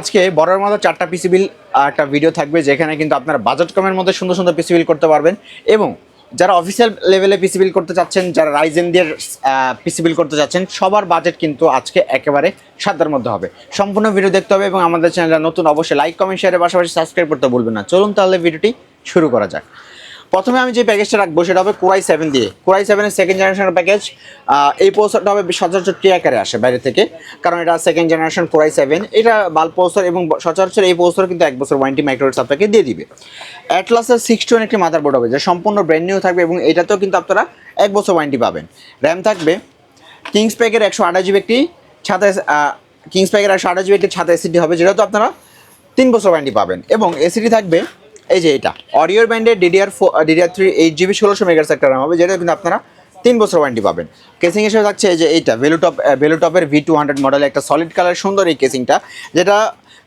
আজকে বড়ের মতো চারটা পিসি বিল একটা ভিডিও থাকবে যেখানে কিন্তু আপনারা বাজেট কমের মধ্যে সুন্দর সুন্দর পিসি বিল করতে পারবেন। এবং যারা অফিসিয়াল লেভেলে পিসি বিল করতে চাচ্ছেন, যারা রাইজেন দিয়ে পিসি বিল করতে চাচ্ছেন, সবার বাজেট কিন্তু আজকে একেবারে সাধ্যের মধ্যে হবে। সম্পূর্ণ ভিডিও দেখতে হবে এবং আমাদের চ্যানেলটা নতুন অবশ্যই লাইক কমেন্ট শেয়ারের পাশাপাশি সাবস্ক্রাইব করতে ভুলবেন না। চলুন তাহলে ভিডিওটি শুরু করা যাক। প্রথমে আমি যে প্যাকেজটা রাখব, সেটা হবে কোরাই সেভেন দিয়ে। কোরাই সেভেনের সেকেন্ড জেনারেশনের প্যাকেজ এই পোস্টারটা হবে সচরাচর টি আকারে আসে বাইরে থেকে, কারণ এটা সেকেন্ড জেনারেশন কোরাই সেভেন এটা বাল পোস্টার এবং সচরাচর এই পোস্টার কিন্তু এক বছর ওয়ারেন্টি মাইক্রোডেস আপনাকে দিয়ে দিবে। অ্যাটলাসের সিক্স টু একটি মাদার বোর্ড হবে, যা সম্পূর্ণ ব্র্যান্ড নিউ থাকবে এবং এটাতেও কিন্তু আপনারা এক বছর ওয়ারেন্টি পাবেন। র্যাম থাকবে কিংস প্যাকের একশো আঠাশ একটি ছাতা কিংস প্যাকের একশো আঠাশ জিবি একটি ছাতা এসিডি হবে যেটা তো আপনারা তিন বছর ওয়ারেন্টি পাবেন। এবং এসিডি থাকবে এই যে এটা। অডিওর ব্যান্ডের DDR four DDR three eight GB ষোলোশো মেগার RAM হবে, যেটা কিন্তু আপনারা তিন বছর ওয়ারেন্টি পাবেন। কেসিং হিসেবে থাকছে এই যে এইটা ভেলুটপ ভেলুটপের ভি টু হান্ড্রেড মডেলের একটা সলিড কালার সুন্দর এই কেসিংটা যেটা,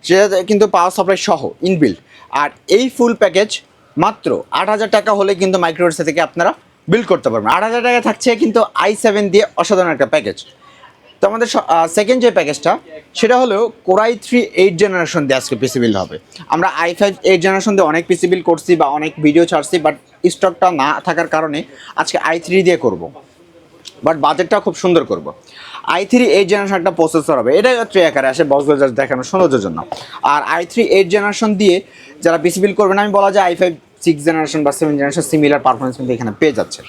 সেটা কিন্তু পাওয়ার সাপ্লাই সহ ইনবিল্ড আর এই ফুল প্যাকেজ মাত্র আট হাজার টাকা হলে কিন্তু মাইক্রোওয়েভসে থেকে আপনারা বিল্ড করতে পারবেন। আট হাজার টাকা থাকছে কিন্তু আই সেভেন দিয়ে অসাধারণ একটা প্যাকেজ তো আমাদের সেকেন্ড যে প্যাকেজটা সেটা হলো কোরাই থ্রি এইট জেনারেশন দিয়ে আজকে পিসি বিল হবে। আমরা আই ফাইভ এইট জেনারেশন দিয়ে অনেক পিসি বিল করছি বা অনেক ভিডিও ছাড়ছি বাট স্টকটা না থাকার কারণে আজকে আই থ্রি দিয়ে করব। বাট বাজেটটা খুব সুন্দর করব। আই থ্রি এইট জেনারেশন একটা প্রসেসর হবে। এটাই ট্রে আকারে আসে বক্স জাস্ট দেখানো সৌন্দর্যের জন্য। আর আই থ্রি এইট জেনারেশন দিয়ে যারা পিসি বিল করবেন, আমি বলা যায় আই ফাইভ সিক্স জেনারেশন বা সেভেন জেনারেশন সিমিলার পারফরমেন্স কিন্তু এখানে পেয়ে যাচ্ছে।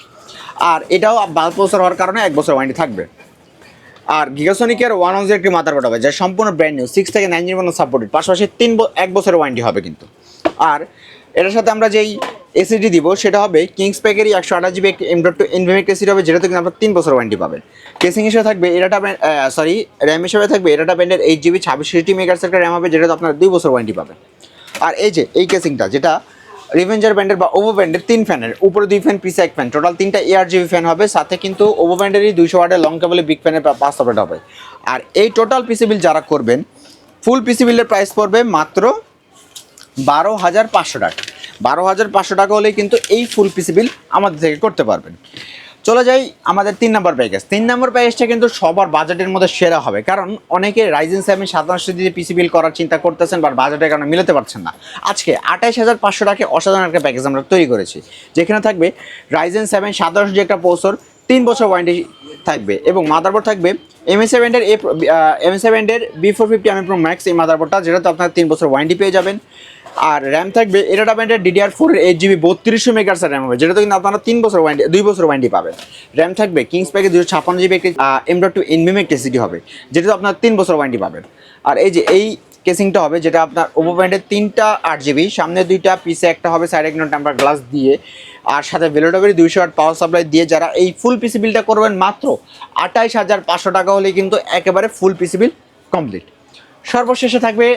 আর এটাও বাল প্রসেসর হওয়ার কারণে এক বছর ওয়ারেন্টি থাকবে। আর গিগাসনিকের ওয়ান ওয়ান একটি মাদারবোর্ড হবে, যা সম্পূর্ণ ব্র্যান্ড নিউ সিক্স থেকে নাইন পর্যন্ত সাপোর্টেড পাশাপাশি তিন এক বছরের ওয়ারেন্টি হবে কিন্তু। আর এটার সাথে আমরা যেই এসিডি দিব, সেটা হবে কিংস প্যাকেরই একশো আঠাশ জিবি একটি এম টু ইনভেমিক এসিডি হবে, যেটাতে কিন্তু আপনার তিন বছর ওয়ারেন্টি পাবেন। কেসিং হিসেবে থাকবে এরাটা ব্যান্ড সরি র্যাম হিসেবে থাকবে এরাটা ব্যান্ডের এইট জিবি ছাব্বিশ সিটি একটা র্যাম হবে, যেটাতে আপনার দুই বছর ওয়ারেন্টি পাবেন। আর এই যে, এই কেসিংটা যেটা রিভেঞ্জার ব্যান্ডের বা ওভো ব্যান্ডের তিন ফ্যানের, উপরে দুই ফ্যান পিসে এক ফ্যান। টোটাল তিনটা এয়ার জিবি ফ্যান হবে, সাথে কিন্তু ওভো ব্যান্ডেরই দুইশো ওয়ার্ডের লং কেবলে বিগ ফ্যানের পাঁচ অপারেট হবে। আর এই টোটাল পিসি বিল যারা করবেন ফুল পিসি বিলের প্রাইস পড়বে মাত্র বারো হাজার পাঁচশো টাকা। বারো হাজার পাঁচশো টাকা হলেই কিন্তু এই ফুল পিসি বিল আমাদের থেকে করতে পারবেন। চলে যাই আমাদের তিন নম্বর প্যাকেজ তিন নম্বর প্যাকেজটা কিন্তু সবার বাজেটের মধ্যে সেরা হবে। কারণ অনেকে রাইজেন সেভেন সাতাশশো দিয়ে পিসি বিল করার চিন্তা করতেছেন বা বাজেটের কারণে মিলাতে পারছেন না। আজকে আঠাইশ হাজার পাঁচশো টাকা অসাধারণ একটা প্যাকেজ আমরা তৈরি করেছি, যেখানে থাকবে রাইজেন সেভেন সাতাশশো যে একটা প্রসেসর তিন বছর ওয়ারেন্টি থাকবে এবং মাদারবোর্ড থাকবে। এম এস সেভেন্ডের এ এম এস সেভেন্ডের বি ফোর ফিফটি আমি প্রো ম্যাক্স এই মাদারবোর্ডটা যেটাতে আপনার তিন বছর ওয়ারেন্টি পেয়ে যাবেন। আর র্যাম থাকবে এরাটা ব্যান্ডের ডিডিআর ফোর এইট জিবি বত্রিশশো মেগার্সের র্যাম হবে, যেটাতে কিন্তু আপনারা তিন বছর ওয়ারেন্টি দুই বছর ওয়ারেন্টি পাবেন। র্যাম থাকবে কিংস প্যাকে দুশো ছাপ্পান্ন জিবি একটি এম ডট টু ইনমিমেক সিটি হবে, যেটাতে আপনার তিন বছর ওয়ারেন্টি পাবেন। আর এই যে এই কেসিংটা হবে যেটা আপনার ওভো ব্যান্ডের তিনটা আট জিবি সামনে দুইটা পিসে একটা হবে সাইড একজন টেম্পার গ্লাস দিয়ে আর সাথে ভেলোডবের দুইশো আট পাওয়ার সাপ্লাই দিয়ে যারা এই ফুল পিসি বিলটা করবেন মাত্র আঠাইশ হাজার পাঁচশো টাকা হলেই কিন্তু একেবারে ফুল পিসি বিল কমপ্লিট সর্বশেষে থাকবে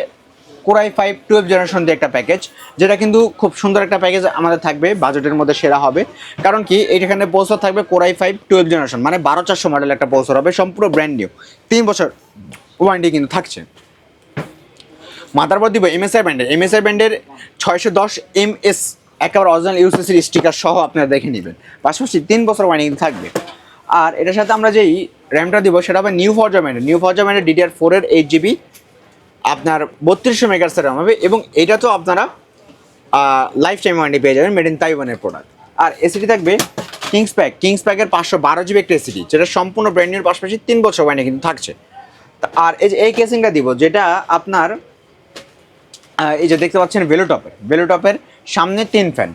কোরাই ফাইভ টুয়েলভ জেনারেশন দিয়ে একটা প্যাকেজ যেটা কিন্তু খুব সুন্দর একটা প্যাকেজ আমাদের থাকবে বাজেটের মধ্যে সেরা হবে। কারণ কি এইখানে পৌঁছর থাকবে কোরাই ফাইভ টুয়েলভ জেনারেশন মানে বারো চারশো মডেল একটা পৌঁছর হবে সম্পূর্ণ ব্র্যান্ড নিউ তিন বছর ওয়ারেন্টি কিন্তু থাকছে। মাদারবোর্ড দিব এমএসআই ব্যান্ডের এমএসআই ব্যান্ডের ছয়শো দশ এম এস একেবারে অরিজিনাল ইউসিসির স্টিকার সহ আপনারা দেখে নেবেন। পাশাপাশি তিন বছর ওয়ারেন্টি থাকবে। আর এটার সাথে আমরা যেই র্যামটা দিব, সেটা হবে নিউ ফরজা ব্যান্ডের নিউ ফরজা ব্যান্ডের ডিডিআর ফোরের এইট জিবি আপনার বত্রিশশো মেগার্সের র্যাম হবে এবং এটা তো আপনারা লাইফ টাইম ওয়ারেন্টি পেয়ে যাবেন মেড ইন তাইওয়ানের প্রোডাক্ট আর এসিটি থাকবে কিংস প্যাক কিংস প্যাকের পাঁচশো বারো জিবি একটা এসিটি যেটা সম্পূর্ণ ব্র্যান্ড নিউর পাশাপাশি তিন বছর ওয়ারেন্টি কিন্তু থাকছে। আর এই যে এই কেসিংটা দিব, যেটা আপনার এই যে দেখতে পাচ্ছেন ভেলোটপের ভেলোটপের সামনে তিন ফ্যান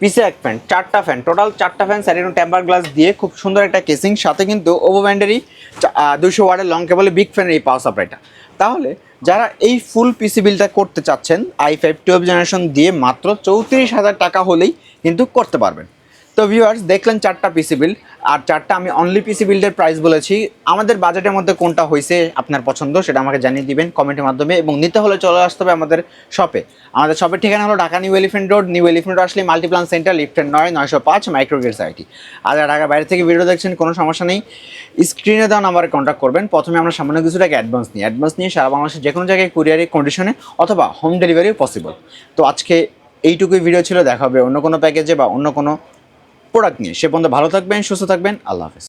পিসে এক ফ্যান চারটা ফ্যান টোটাল চারটা ফ্যান স্যারিনো টেম্পার গ্লাস দিয়ে খুব সুন্দর একটা কেসিং সাথে কিন্তু ওভো ব্যান্ডেরই দুশো ওয়ার্ডের লং কেবলে বিগ ফ্যানের এই পাওয়ার সাপ্লাইটা তাহলে যারা এই ফুল পিসি বিলটা করতে চাচ্ছেন আই ফাইভ টুয়েলভ জেনারেশন দিয়ে মাত্র চৌত্রিশ হাজার টাকা হলেই কিন্তু করতে পারবেন। তো ভিউয়ার্স দেখলেন চারটা পিসি বিল আর চারটা আমি অনলি পিসি বিল্ডের প্রাইস বলেছি। আমাদের বাজেটের মধ্যে কোনটা হয়েছে আপনার পছন্দ সেটা আমাকে জানিয়ে দিবেন কমেন্টের মাধ্যমে, এবং নিতে হলে চলে আসতে হবে আমাদের শপে আমাদের শপের ঠিকানা হলো Dhaka new elephant road, new elephant road আসলে মাল্টিপ্লান সেন্টার লিফটের নয়, নয়শো পাঁচ মাইক্রোগেট সাইটি আর ঢাকার বাইরে থেকে ভিডিও দেখছেন, কোনো সমস্যা নেই। স্ক্রিনে দেওয়া নাম্বারে কন্ট্যাক্ট করবেন। প্রথমে আমরা সামান্য কিছু টাকা অ্যাডভান্স নিই। অ্যাডভান্স নিয়ে সারা বাংলাদেশের যে কোনো জায়গায় কুরিয়ারি কন্ডিশনে অথবা হোম ডেলিভারিও পসিবল তো আজকে এইটুকুই ভিডিও ছিল, দেখা হবে অন্য কোনো প্যাকেজে বা অন্য কোনো প্রোডাক্ট নিয়ে। সে পর্যন্ত ভালো থাকবেন সুস্থ থাকবেন আল্লাহ হাফেজ।